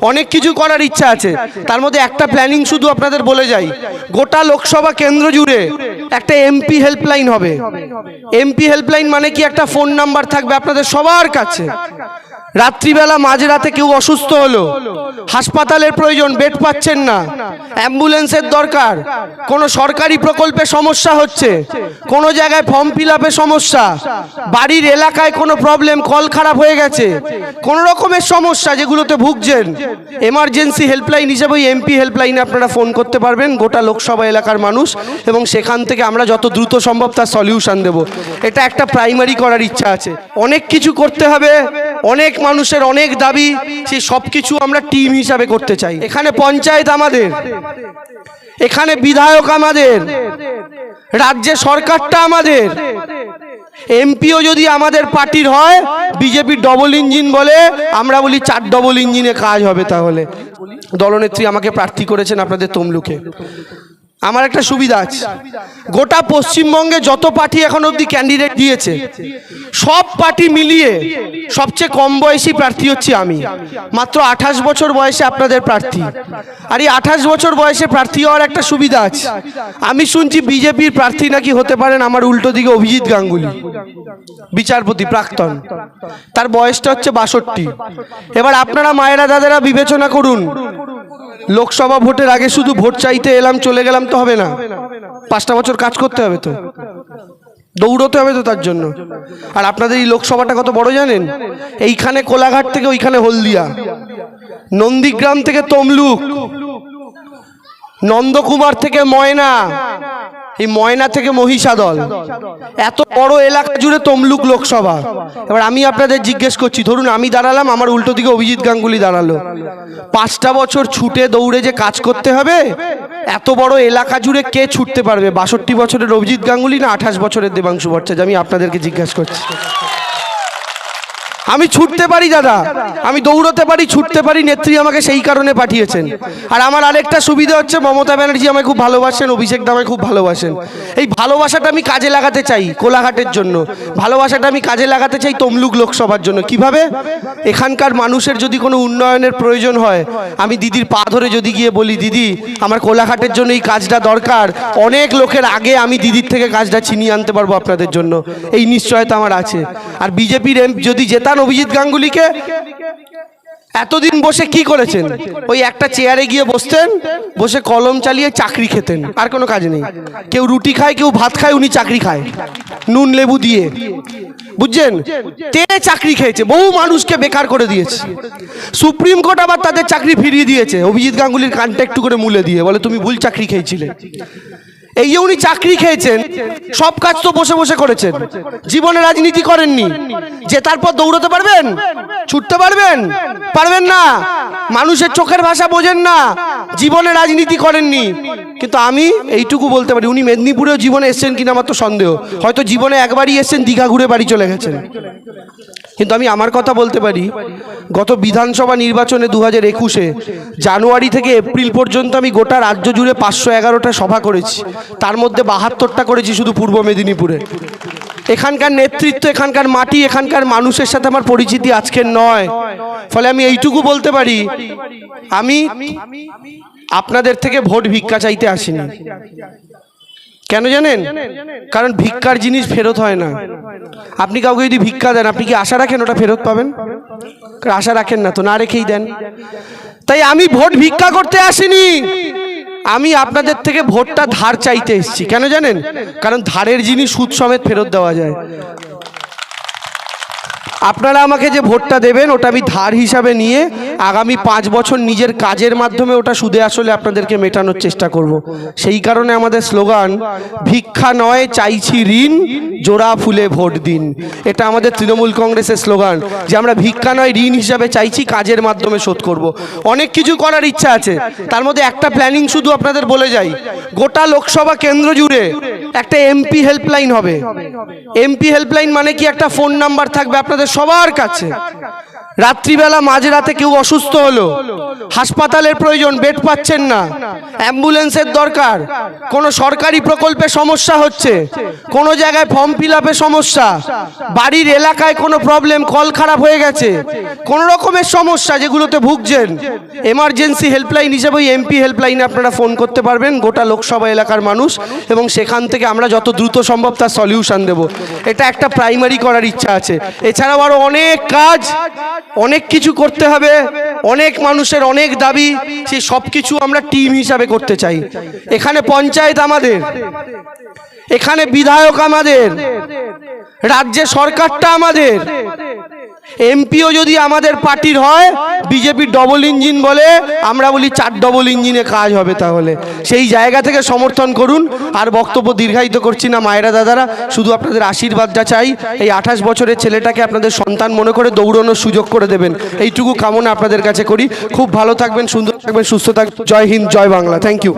অনেক কিছু করার ইচ্ছা আছে। তার মধ্যে একটা প্ল্যানিং শুধু আপনাদের বলে যাই। গোটা লোকসভা কেন্দ্র জুড়ে একটা এমপি হেল্পলাইন হবে। এমপি হেল্পলাইন মানে কি? একটা ফোন নাম্বার থাকবে আপনাদের সবার কাছে। রাত্রিবেলা মাঝরাতে কেউ অসুস্থ হলো হাসপাতালের প্রয়োজন, বেড পাচ্ছেন না। অ্যাম্বুলেন্সের দরকার। কোনো সরকারি প্রকল্পে সমস্যা হচ্ছে। কোনো জায়গায় ফর্ম ফিল সমস্যা। বাড়ির এলাকায় কোনো প্রবলেম, কল খারাপ হয়ে গেছে। কোনো রকমের সমস্যা যেগুলোতে ভুগছেন। এমার্জেন্সি হেল্পলাইন হিসেবে ওই এমপি হেল্পলাইনে আপনারা ফোন করতে পারবেন। গোটা লোকসভা এলাকার মানুষ এবং সেখান থেকে আমরা যত দ্রুত সম্ভব তার সলিউশন দেব। এটা একটা প্রাইমারি করার ইচ্ছা আছে। অনেক কিছু করতে হবে। অনেক মানুষের অনেক দাবি সেই সব কিছু আমরা টিম হিসাবে করতে চাই। এখানে পঞ্চায়েত আমাদের, এখানে বিধায়ক আমাদের, রাজ্যে সরকারটা আমাদের। এমপিও যদি আমাদের পার্টির হয় বিজেপির ডবল ইঞ্জিন বলে, আমরা বলি চার ডবল ইঞ্জিনে কাজ হবে তাহলে। দলনেত্রী আমাকে প্রার্থী করেছেন আপনাদের তমলুকে। আমার একটা সুবিধা আছে। গোটা পশ্চিমবঙ্গে যত পার্টি এখন অবধি ক্যান্ডিডেট দিয়েছে, সব পার্টি মিলিয়ে সবচেয়ে কম বয়সী প্রার্থী হচ্ছি আমি। মাত্র আঠাশ বছর বয়সে আপনাদের প্রার্থী। আর এই আঠাশ বছর বয়সে প্রার্থী হওয়ার একটা সুবিধা আছে। আমি শুনছি বিজেপির প্রার্থী নাকি হতে পারেন আমার উল্টো দিকে অভিজিৎ গাঙ্গুলি, বিচারপতি, প্রাক্তন। তার বয়সটা হচ্ছে বাষট্টি। এবার আপনারা মায়েরা দাদারা বিবেচনা করুন লোকসভা ভোটের আগে শুধু ভোট চাইতে এলাম, চলে গেলাম তো হবে না। পাঁচটা বছর কাজ করতে হবে তো। দৌড়তে হবে তো তার জন্য। আর আপনাদের এই লোকসভাটা কত বড় জানেন? এইখানে কোলাঘাট থেকে ওইখানে হলদিয়া। নন্দীগ্রাম থেকে তমলুক। নন্দকুমার থেকে ময়না। এই ময়না থেকে মহিষাদল। এত বড় এলাকা জুড়ে তমলুক লোকসভা। এবার আমি আপনাদের জিজ্ঞেস করছি, ধরুন আমি দাঁড়ালাম, আমার উল্টো দিকে অভিজিৎ গাঙ্গুলি দাঁড়াল। পাঁচটা বছর ছুটে দৌড়ে যে কাজ করতে হবে, এত বড় এলাকা জুড়ে কে ছুটতে পারবে? বাষট্টি বছরের অভিজিৎ গাঙ্গুলি না আঠাশ বছরের দেবাংশু ভট্টাচার্য? আমি আপনাদেরকে জিজ্ঞাসা করছি। আমি ছুটতে পারি, দাদা। আমি দৌড়তে পারি, ছুটতে পারি, নেত্রী আমাকে সেই কারণে পাঠিয়েছেন। আর আমার আরেকটা সুবিধা হচ্ছে, মমতা ব্যানার্জি আমায় খুব ভালোবাসেন, অভিষেক দামায় খুব ভালোবাসেন। এই ভালোবাসাটা আমি কাজে লাগাতে চাই কোলাঘাটের জন্য। ভালোবাসাটা আমি কাজে লাগাতে চাই তমলুক লোকসভার জন্য। কীভাবে? এখানকার মানুষের যদি কোনো উন্নয়নের প্রয়োজন হয়, আমি দিদির পা ধরে যদি গিয়ে বলি, দিদি, আমার কোলাঘাটের জন্য এই কাজটা দরকার। অনেক লোকের আগে আমি দিদির থেকে কাজটা ছিনিয়ে আনতে পারব আপনাদের জন্য। এই নিশ্চয়তা আমার আছে। আর বিজেপির এম, যদি জেতান অভিজিৎ গাঙ্গুলিকে এতদিন বসে কি করেছেন? ওই একটা চেয়ারে গিয়ে বসতেন, বসে কলম চালিয়ে চাকরি খেতেন, আর কোনো কাজ নেই। কেউ রুটি খায়, কেউ ভাত খায়, উনি চাকরি খায়। নুন, লেবু দিয়ে। বুঝছেন? তে চাকরি খেয়েছে? বহু মানুষকে বেকার করে দিয়েছে। সুপ্রিম কোর্ট আবার তাদের চাকরি ফিরিয়ে দিয়েছে। অভিজিৎ গাঙ্গুলির কানটা একটু করে মুলে দিয়ে, বলে, তুমি ভুল চাকরি খেয়েছিলে। এই যে উনি চাকরি খেয়েছেন, সব কাজ তো বসে বসে করেছেন। জীবনে রাজনীতি করেননি। যে তারপর দৌড়তে পারবেন? ছুটতে পারবেন? পারবেন না। মানুষের চোখের ভাষা বোঝেন না। জীবনে রাজনীতি করেননি। কিন্তু আমি এইটুকু বলতে পারি, উনি মেদিনীপুরেও জীবনে এসছেন কিনা আমার তো সন্দেহ। হয়তো জীবনে একবারই এসছেন, দীঘা ঘুরে বাড়ি চলে গেছেন। কিন্তু আমি আমার কথা বলতে পারি, গত বিধানসভা নির্বাচনে দু হাজার একুশে জানুয়ারি থেকে এপ্রিল পর্যন্ত আমি গোটা রাজ্য জুড়ে পাঁচশো এগারোটা সভা করেছি। তার মধ্যে বাহাত্তরটা করেছি শুধু পূর্ব মেদিনীপুরে। এখানকার নেতৃত্ব, এখানকার মাটি, এখানকার মানুষের সাথে আমার পরিচিতি আজকের নয়। ফলে আমি এইটুকু বলতে পারি, আমি আপনাদের থেকে ভোট ভিক্ষা চাইতে আসিনি। কেন জানেন? কারণ ভিক্ষার জিনিস ফেরত হয় না। আপনি কাউকে যদি ভিক্ষা দেন, আপনি কি আশা রাখেন ওটা ফেরত পাবেন? আশা রাখেন না তো, না রেখেই দেন। তাই আমি ভোট ভিক্ষা করতে আসিনি। আমি আপনাদের থেকে ভোটটা ধার চাইতে এসেছি। কেন জানেন? কারণ ধারের জিনিস সুদ সমেত ফেরত দেওয়া যায়। আপনারা আমাকে যে ভোটটা দেবেন, ওটা আমি ধার হিসাবে নিয়ে আগামী পাঁচ বছর নিজের কাজের মাধ্যমে ওটা সুদে আসলে আপনাদেরকে মেটানোর চেষ্টা করব। সেই কারণে আমাদের স্লোগান, ভিক্ষা নয়, চাইছি ঋণ, জোড়া ফুলে ভোট দিন এটা আমাদের তৃণমূল কংগ্রেসের স্লোগান, যে আমরা ভিক্ষা নয়, ঋণ হিসাবে চাইছি, কাজের মাধ্যমে শোধ করব। অনেক কিছু করার ইচ্ছা আছে, তার মধ্যে একটা প্ল্যানিং শুধু আপনাদের বলে যাই গোটা লোকসভা কেন্দ্র জুড়ে একটা এমপি হেল্পলাইন হবে এমপি হেল্পলাইন মানে কি একটা ফোন নাম্বার থাকবে আপনাদের সবার কাছে। রাত্রিবেলা মাঝরাতে কেউ অসুস্থ হলো। হাসপাতালের প্রয়োজন, বেড পাচ্ছেন না। অ্যাম্বুলেন্সের দরকার। কোনো সরকারি প্রকল্পে সমস্যা হচ্ছে। কোনো জায়গায় ফর্ম ফিল সমস্যা। বাড়ির এলাকায় কোনো প্রবলেম, কল খারাপ হয়ে গেছে। কোনো রকমের সমস্যা যেগুলোতে ভুগছেন। এমার্জেন্সি হেল্পলাইন হিসেবে ওই এমপি হেল্পলাইনে আপনারা ফোন করতে পারবেন। গোটা লোকসভা এলাকার মানুষ এবং সেখান থেকে আমরা যত দ্রুত সম্ভব তার সলিউশন দেব। এটা একটা প্রাইমারি করার ইচ্ছা আছে। এছাড়াও আরও অনেক কাজ অনেক কিছু করতে হবে, অনেক মানুষের অনেক দাবি সেই সব কিছু আমরা টিম হিসাবে করতে চাই। এখানে পঞ্চায়েত আমাদের, এখানে বিধায়ক আমাদের, রাজ্যে সরকারটা আমাদের এমপিও যদি আমাদের পার্টির হয় বিজেপি ডবল ইঞ্জিন বলে, আমরা বলি চার ডবল ইঞ্জিনে কাজ হবে তাহলে। সেই জায়গা থেকে সমর্থন করুন। আর বক্তব্য দীর্ঘায়িত করছি না, মায়েরা, দাদারা। শুধু আপনাদের আশীর্বাদটা চাই, এই আঠাশ বছরের ছেলেটাকে আপনাদের সন্তান মনে করে দৌড়ানোর সুযোগ করে দেবেন। এইটুকু কামনা আপনাদের কাছে করি। খুব ভালো থাকবেন, সুন্দর থাকবেন, সুস্থ থাকবেন। জয় হিন্দ, জয় বাংলা। Thank you